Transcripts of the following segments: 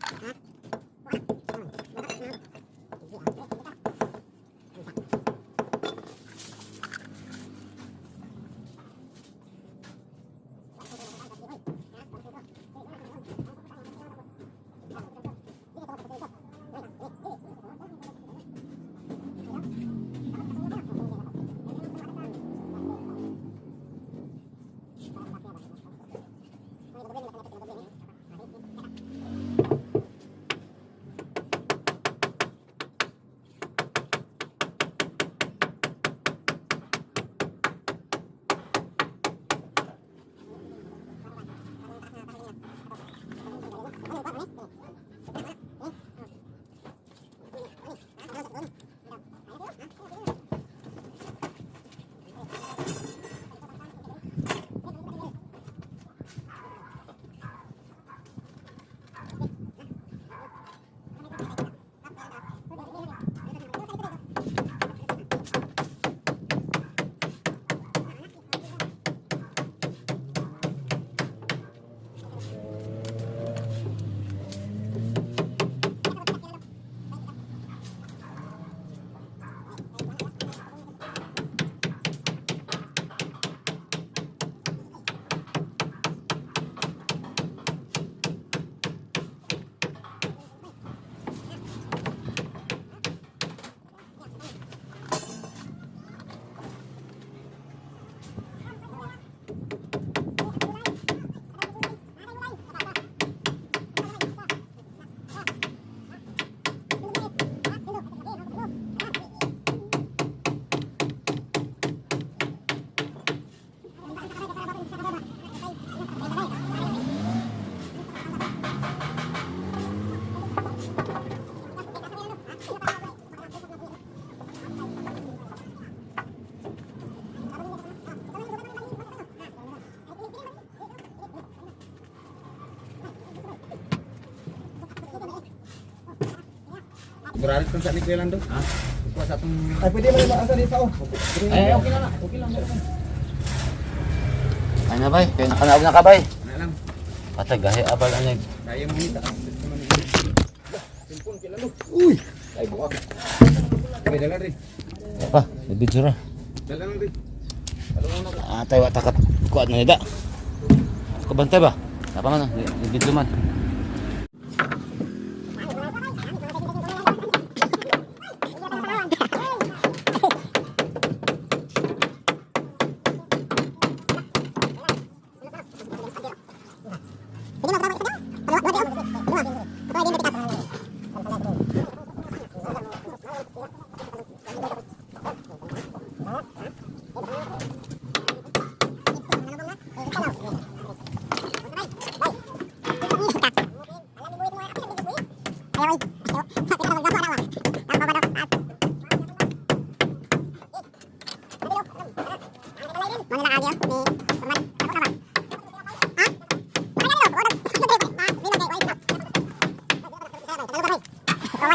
Mm-hmm. Grabe kung saan ni Kuya Lando. Ha? Kuha sa atong... Ay, pwede mo yung maasa dito. oh. Eh, okay lang na. Okay lang. Ay na bay, kaya nakanaog na ka bay. Ano lang. Patay, gahi abal ano yun. Kaya mo ni taas. Simpon Kuya Lando. Uy! Ay, buwag. Okay, dala rin. Apa, bibidyo ra. Dala rin. Ah, tayo takat kuat na nida. Kabantay ba? Apa man, bibidyo man. Din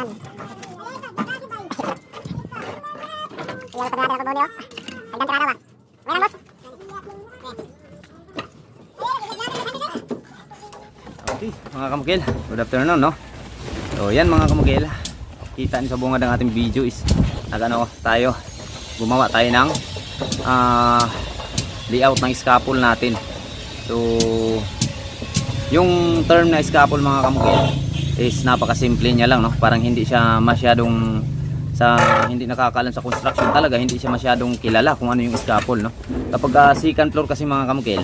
lah, Okay, mga kamugil, good afternoon, no? So, yan mga kamugil. Kita niyo sa bungad ng ating video is nagano tayo, gumawa tayo ng ah, layout ng scaffold natin. So, yung term na scaffold mga kamugil is napakasimple niya lang, no? Parang hindi siya masyadong sa hindi nakakalam sa construction talaga hindi siya masyadong kilala kung ano yung scaffold no kapag ah, second floor kasi mga kamukil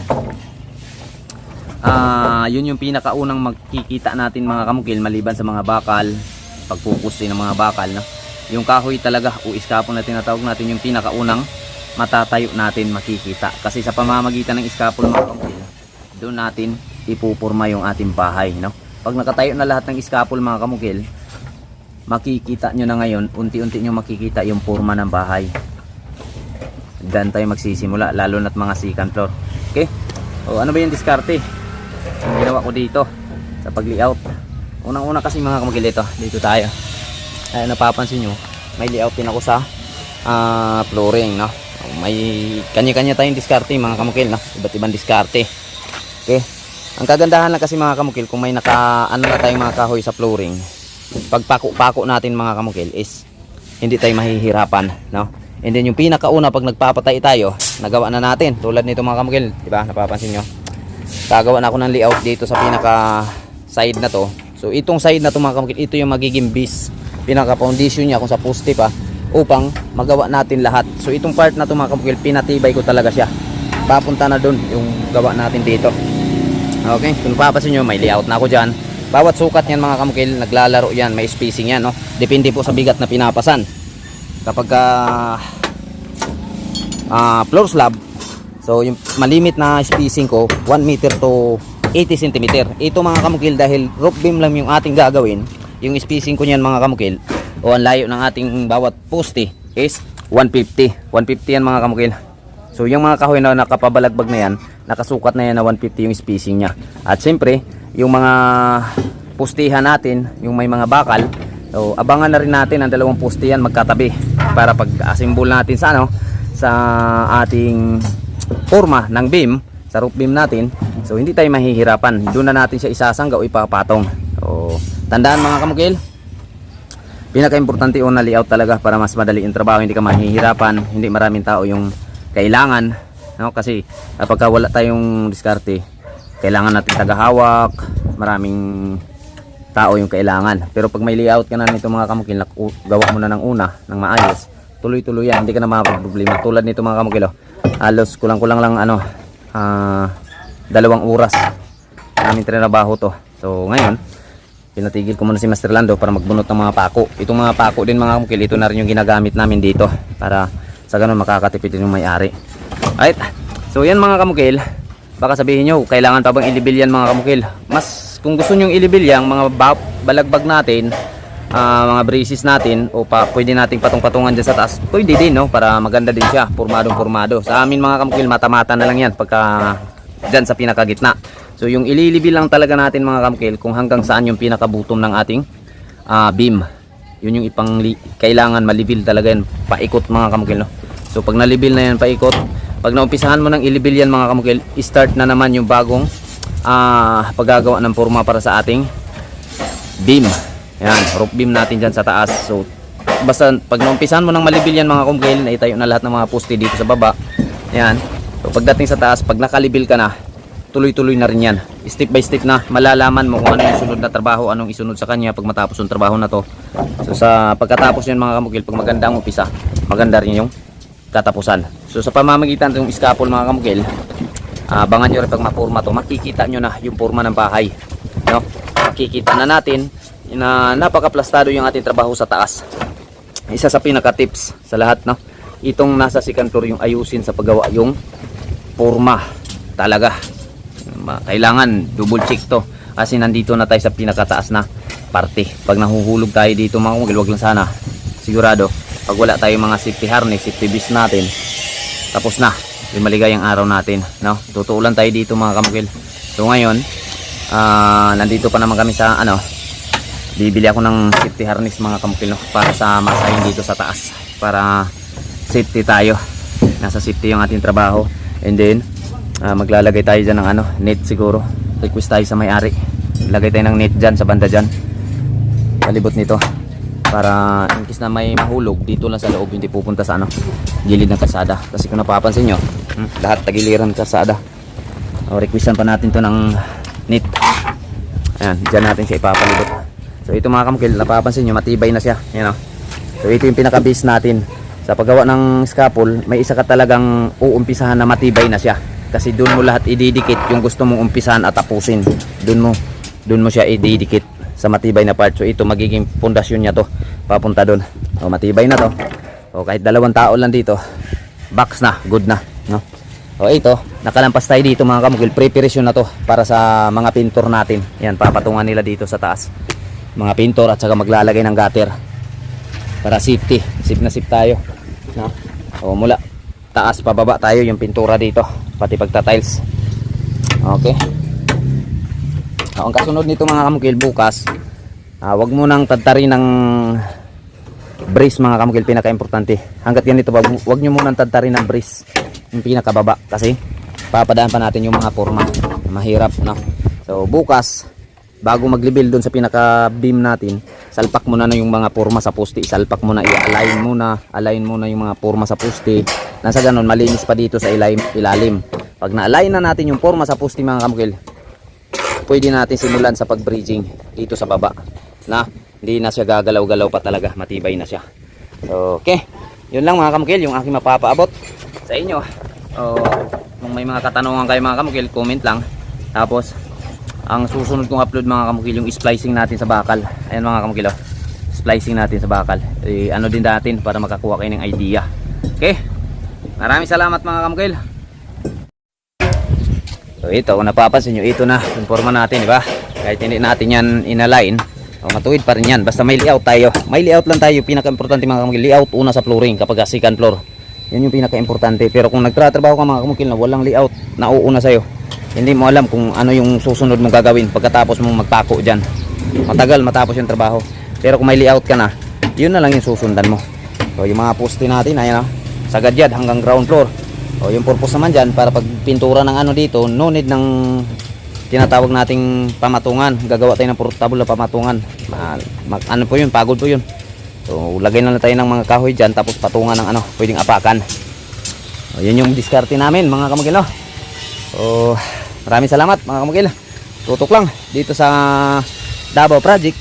Ah, yun yung pinakaunang magkikita natin mga kamukil maliban sa mga bakal, pagpukus din ng mga bakal, no? Yung kahoy talaga o iskapon na tinatawag natin yung pinakaunang matatayo natin makikita. Kasi sa pamamagitan ng iskapon mga kamukil, doon natin ipupurma yung ating bahay, no? Pag nakatayo na lahat ng iskapol mga kamukil, makikita nyo na ngayon, unti-unti nyo makikita yung forma ng bahay. Diyan tayo magsisimula, lalo na't mga second floor. Okay? O ano ba yung diskarte? Yung ginawa ko dito sa pag-layout. Unang-una kasi mga kamagil ito, dito tayo. Ay napapansin nyo, may layout din ako sa ah, flooring, no? May kanya-kanya tayong diskarte mga kamukil, no? Iba't ibang diskarte. Okay? Ang kagandahan lang kasi mga kamukil, kung may naka, ano na tayong mga kahoy sa flooring, pag pako-pako natin mga kamukil is hindi tayo mahihirapan, no? And then yung pinakauna pag nagpapatay tayo, nagawa na natin. Tulad nito mga kamukil, di ba? Napapansin nyo? Gagawa na ako ng layout dito sa pinaka side na to. So itong side na to mga kamukil, ito yung magiging base, pinaka foundation niya kung sa poste pa upang magawa natin lahat. So itong part na to mga kamukil, pinatibay ko talaga siya. Papunta na dun yung gawa natin dito. Okay, kung papasin nyo, may layout na ako dyan. Bawat sukat yan mga kamukil, naglalaro yan, may spacing yan. No? Depende po sa bigat na pinapasan. Kapag ah, ah, floor slab, so yung malimit na spacing ko, 1 meter to 80 cm. Ito mga kamukil, dahil roof beam lang yung ating gagawin, yung spacing ko niyan mga kamukil, o ang layo ng ating bawat poste is 150. 150 yan mga kamukil. So yung mga kahoy na nakapabalagbag na yan, nakasukat na yan na 150 yung spacing niya. At siyempre, yung mga pustihan natin, yung may mga bakal, so abangan na rin natin ang dalawang poste yan magkatabi para pag assemble natin sa ano, sa ating forma ng beam, sa roof beam natin, so hindi tayo mahihirapan. Doon na natin siya isasangga o ipapatong. So, tandaan mga kamukil, pinaka-importante una layout talaga para mas madali yung trabaho, hindi ka mahihirapan, hindi maraming tao yung kailangan, no? Kasi kapag wala tayong diskarte, kailangan natin tagahawak, maraming tao yung kailangan. Pero pag may layout ka na nito mga kamukil, gawa mo na ng una, ng maayos, tuloy-tuloy yan, hindi ka na makaproblema. Tulad nito mga kamukil, oh, halos kulang-kulang lang ano, ah, dalawang oras namin trinabaho to. So ngayon, pinatigil ko muna si Master Lando para magbunot ng mga pako. Itong mga pako din mga kamukil, ito na rin yung ginagamit namin dito para sa ganun makakatipid yung may-ari. Alright, so yan mga kamukil, baka sabihin nyo, kailangan pa bang ilibil yan mga kamukil? Mas kung gusto nyo ilibil yan, mga ba- balagbag natin, ah, mga braces natin, o pa, pwede nating patong-patungan dyan sa taas, pwede din no, para maganda din siya, pormadong pormado. Sa amin mga kamukil, mata-mata na lang yan pagka dyan sa pinakagitna. So yung ililibil lang talaga natin mga kamukil kung hanggang saan yung pinakabutom ng ating ah, beam. Yun yung ipang kailangan malibil talaga yan paikot mga kamukil no. So pag nalibil na yan paikot, pag naumpisahan mo ng ilibil yan mga kamukil, start na naman yung bagong ah paggagawa ng forma para sa ating beam. Yan, roof beam natin dyan sa taas. So basta pag naumpisahan mo ng malibil yan mga kamukil, naitayo na lahat ng mga poste dito sa baba. Yan. So pagdating sa taas, pag nakalibil ka na, tuloy-tuloy na rin yan. Step by step na malalaman mo kung ano yung sunod na trabaho, anong isunod sa kanya pag matapos yung trabaho na to. So sa pagkatapos yun mga kamukil, pag maganda ang umpisa, maganda rin yung katapusan. So sa pamamagitan ng scaffold mga kamukil, abangan nyo rin pag mapurma to, makikita nyo na yung purma ng bahay. No? Makikita na natin na napaka-plastado yung ating trabaho sa taas. Isa sa pinaka-tips sa lahat, no? Itong nasa second floor yung ayusin sa paggawa yung forma talaga kailangan double check to kasi nandito na tayo sa pinakataas na parte pag nahuhulog tayo dito mga kumagil wag lang sana sigurado pag wala tayong mga safety harness safety vest natin tapos na. Yung maligayang araw natin no? Tutuulan tayo dito mga kamukil. So ngayon ah, nandito pa naman kami sa ano bibili ako ng safety harness mga kamukil no, para sa masahin dito sa taas. Para safety tayo. Nasa safety yung ating trabaho. And then ah, maglalagay tayo dyan ng ano net siguro. Request tayo sa may-ari. Lagay tayo ng net dyan sa banda dyan. Palibot nito para in case na may mahulog dito lang sa loob hindi pupunta sa ano gilid ng kasada kasi kung napapansin nyo hmm, lahat tagiliran kasada o requestan pa natin to ng net ayan dyan natin siya ipapalibot. So ito mga kamukil napapansin nyo matibay na siya yan o so ito yung pinaka base natin. Sa paggawa ng scaffold may isa ka talagang uumpisahan na matibay na siya. Kasi doon mo lahat ididikit yung gusto mong umpisahan at tapusin. Doon mo doon mo siya ididikit sa matibay na part. So ito magiging pundasyon niya to. Papunta doon. O matibay na to. O kahit dalawang tao lang dito box na. Good na. No? O ito nakalampas tayo dito mga kamukil preparation na to para sa mga pintor natin. Yan papatungan nila dito sa taas. Mga pintor at saka maglalagay ng gutter. Para safety. Safe na safe tayo. No? o mula taas pababa tayo yung pintura dito. Pati pagta-tiles. Okay o, ang kasunod nito mga kamukil bukas ah, wag mo nang tadtarin ng brace mga kamukil pinaka-importante. Hanggat ganito wag, wag nyo munang tadtarin ng brace yung pinakababa kasi papadaan pa natin yung mga forma. Mahirap no? So bukas bago mag-level doon sa pinaka beam natin salpak mo na yung mga forma sa poste. Salpak mo na i-align mo na align mo na yung mga forma sa poste. Nasa ganun malinis pa dito sa ilalim, ilalim. Pag na-align na natin yung forma sa poste mga kamukil pwede natin simulan sa pag-bridging dito sa baba. Na hindi na siya gagalaw-galaw pa talaga. Matibay na siya. So okay. Yun lang mga kamukil yung aking mapapaabot sa inyo. O kung may mga katanungan kayo mga kamukil comment lang. Tapos ang susunod kong upload mga kamukil yung splicing natin sa bakal. Ayan mga kamukil oh. splicing natin sa bakal. Eh, ano din natin para makakuha kayo ng idea. Okay? Maraming salamat mga kamukil So ito, kung napapansin nyo, ito na yung natin, di ba? Kahit hindi natin yan inalign, o matuwid pa rin yan. Basta may layout tayo. May layout lang tayo. Pinaka-importante mga kamukil, layout una sa flooring kapag second floor. Yan yung pinaka-importante. Pero kung nagtratrabaho ka mga kamukil na walang layout, nauuna sa'yo. Hindi mo alam kung ano yung susunod mong gagawin pagkatapos mong magpako dyan. Matagal matapos yung trabaho. Pero kung may layout ka na, yun na lang yung susundan mo. So yung mga poste natin, ayan o. Sa gadyad hanggang ground floor. O yung purpose naman dyan para pag pintura ng ano dito, no need ng tinatawag nating pamatungan. Gagawa tayo ng portable na pamatungan. Ma, ano po yun, pagod po yun. So lagay na lang tayo ng mga kahoy dyan tapos patungan ng ano, pwedeng apakan. O, yun yung diskarte namin mga kamagil no. So maraming salamat mga kamagil. Tutok lang dito sa Davao Project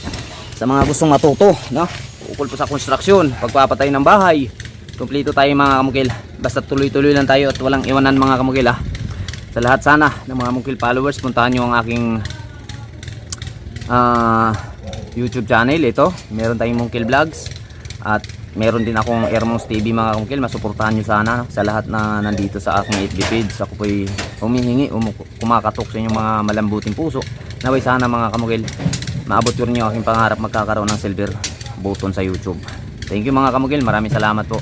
sa mga gustong matuto no. Ukol po sa construction, pagpapatay ng bahay. Kumpleto tayo mga kamukil. Basta tuloy-tuloy lang tayo at walang iwanan mga kamukil ha. Sa lahat sana ng mga kamukil followers, puntahan nyo ang aking ah, YouTube channel. Ito, meron tayong mungkil vlogs. At meron din akong Ermos TV mga kamukil. Masuportahan nyo sana sa lahat na nandito sa aking 8B page. Ako po'y humihingi, kumakatok sa inyong mga malambuting puso. Naway sana mga kamukil, maabot yun nyo aking pangarap magkakaroon ng silver button sa YouTube. Thank you mga kamugil, maraming salamat po.